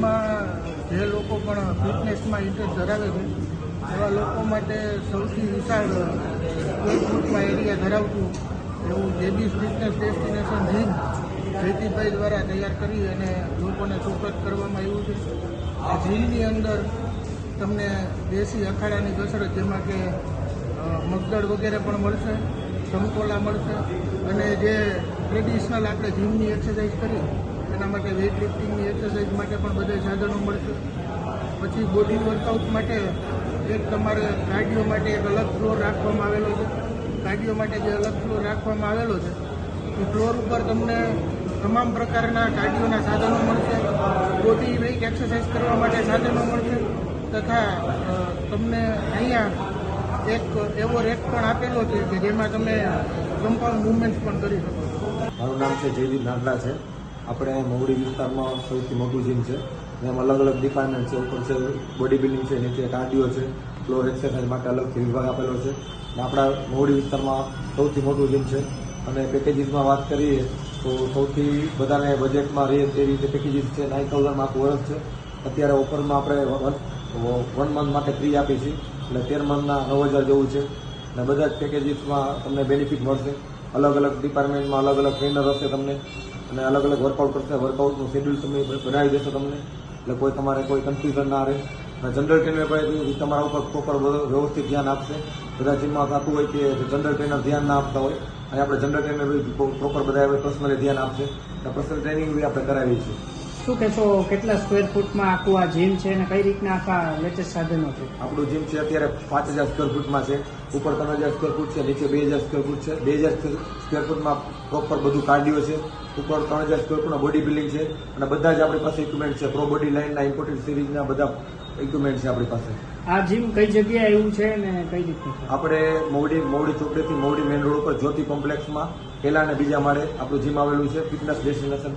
જીમમાં જે લોકો પણ ફિટનેસમાં ઇન્ટરેસ્ટ ધરાવે છે, એવા લોકો માટે સૌથી વિશાળ સ્ક્વેર ફૂટમાં એરિયા ધરાવતું એવું જેબીસ ફિટનેસ ડેસ્ટિનેશન જીમ જેતીભાઈ દ્વારા તૈયાર કરી અને લોકોને સુપ્રત કરવામાં આવ્યું છે. આ જીમની અંદર તમને દેશી અખાડાની કસરત, જેમાં કે મગદળ વગેરે પણ મળશે સમકોલા મળશે અને જે ટ્રેડિશનલ આપણે જીમની એક્સરસાઇઝ કરી એના માટે વેઇટ લિફ્ટિંગની એક્સરસાઇઝ માટે પણ બધા સાધનો મળશે. પછી બોડી વર્કઆઉટ માટે એક તમારે કાર્ડિયો માટે એક અલગ ફ્લોર રાખવામાં આવેલો છે. કાર્ડિયો માટે જે અલગ ફ્લોર રાખવામાં આવેલો છે, એ ફ્લોર ઉપર તમને તમામ પ્રકારના કાર્ડિયોના સાધનો મળશે. બોડી વેઇટ એક્સરસાઇઝ કરવા માટે સાધનો મળશે તથા તમને અહીંયા એક એવો રેક પણ આપેલો છે કે જેમાં તમે કમ્પાઉન્ડ મુવમેન્ટ પણ કરી શકો મારું નામ છે જયદીપ નાગડા છે. આપણે મોવડી વિસ્તારમાં સૌથી મોટું જીમ છે. એમ અલગ અલગ ડિપાર્ટમેન્ટ છે. ઉપર છે બોડી બિલ્ડિંગ છે, નીચે કાર્ડિયો છે ફ્લોર એક્સરસાઇઝ માટે અલગથી વિભાગ આપેલો છે. અને આપણા મોવડી વિસ્તારમાં સૌથી મોટું જીમ છે. અને પેકેજીસમાં વાત કરીએ તો સૌથી બધાને બજેટમાં રહે તે રીતે પેકેજીસ છે. નાઇન થાઉઝન્ડમાં આખું વર્ષ છે. અત્યારે ઓફરમાં આપણે વન વન મંથ માટે ફ્રી આપી છીએ. એટલે તેર મંથના નવ હજાર જેવું છે. અને બધા જ પેકેજીસમાં તમને બેનિફિટ મળશે. અલગ અલગ ડિપાર્ટમેન્ટમાં અલગ અલગ ટ્રેનર હશે તમને. અને અલગ અલગ વર્કઆઉટ કરશે વર્કઆઉટનું શેડ્યુલ તમે બનાવી દેશો તમને. એટલે કોઈ તમારે કોઈ કન્ફ્યુઝન ના રહે. અને જનરલ ટ્રેનર પાસે તમારા ઉપર પ્રોપર વ્યવસ્થિત ધ્યાન આપશે. બધા જીમમાં થતું હોય કે જનરલ ટ્રેનર ધ્યાન ના આપતા હોય, અને આપણે જનરલ ટ્રેનર પ્રોપર બધા પર્સનલી ધ્યાન આપશે. પર્સનલ ટ્રેનિંગ બી આપણે કરાવીએ છીએ શું કહેશો કેટલા સ્ક્વેર ફૂટમાં આખું આ જીમ છે અને કઈ રીતના આખા લેટેસ્ટ સાધનો છે? આપણું જીમ છે અત્યારે પાંચ હજાર સ્ક્વેર ફૂટમાં છે ઉપર ત્રણ હજાર સ્ક્વેર ફૂટ છે નીચે બે હજાર સ્ક્વેર ફૂટ છે. બે હજાર સ્ક્વેર ફૂટમાં પ્રોપર બધું કાર્ડિયો છે. ઉપર ત્રણ હજાર સ્ક્વેર ફૂટમાં બોડી બિલ્ડિંગ છે અને બધા જ આપણી પાસે ઇક્વિપમેન્ટ છે. પ્રો બોડી લાઇનના ઇમ્પોર્ટન્ટ સિરીઝના બધા ઇક્વિપમેન્ટ છે આપણી પાસે. આ જીમ કઈ જગ્યાએ એવું છે ને કઈ રીતનું આપણે મોવડી મોવડી ચોકડીથી મોવડી મેઇન રોડ ઉપર જ્યોતિ કોમ્પ્લેક્સમાં પહેલા અને બીજા માળે આપણું જીમ આવેલું છે ફિટનેસ ડેસ્ટિનેશન